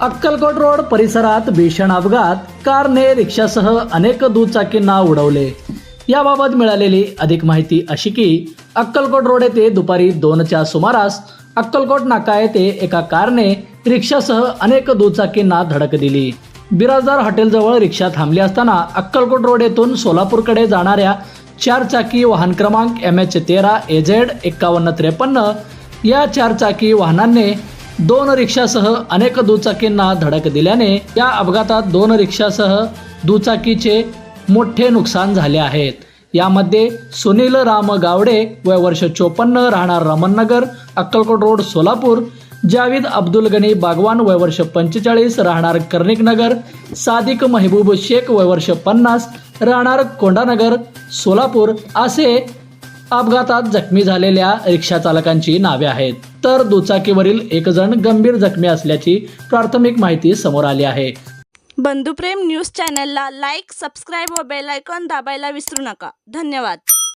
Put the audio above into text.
Akkalkot road परिसरात भीषण अपघात. कारने रिक्षासह अनेक दुचाकींना उडवले. याबाबत मिळालेली अधिक माहिती अशी की अक्कलकोट रोड येथे दुपारी दोनच्या सुमारास अक्कलकोट नाका येथे एका कारने रिक्षासह अनेक दुचाकींना धडक दिली. बिराजदार हॉटेलजवळ रिक्षा थांबली असताना अक्कलकोट रोड येथून सोलापूरकडे जाणाऱ्या चारचाकी वाहन क्रमांक एम एच तेरा एझेड एक्कावन्न त्रेपन्न. या चारचाकी वाहनांनी दोन रिक्षासह अनेक दुचाकींना धडक दिल्याने या अपघातात दोन रिक्षासह दुचाकीचे मोठे नुकसान झाले आहेत. यामध्ये सुनील राम गावडे वय वर्ष चोपन्न राहणार रमणनगर अक्कलकोट रोड सोलापूर जावीद अब्दुल गनी बागवान वय वर्ष पंचेचाळीस राहणार कर्णिकनगर सादिक महबूब शेख वय वर्ष पन्नास राहणार कोंडानगर सोलापूर असे अपघातात जखमी झालेल्या रिक्षा चालकांची नावे आहेत. तर दुचाकीवरील एक जण गंभीर जखमी असल्याची प्राथमिक माहिती समोर आली आहे. बंधुप्रेम न्यूज चॅनलला लाईक सबस्क्राईब व बेल आयकॉन दाबायला विसरू नका. धन्यवाद.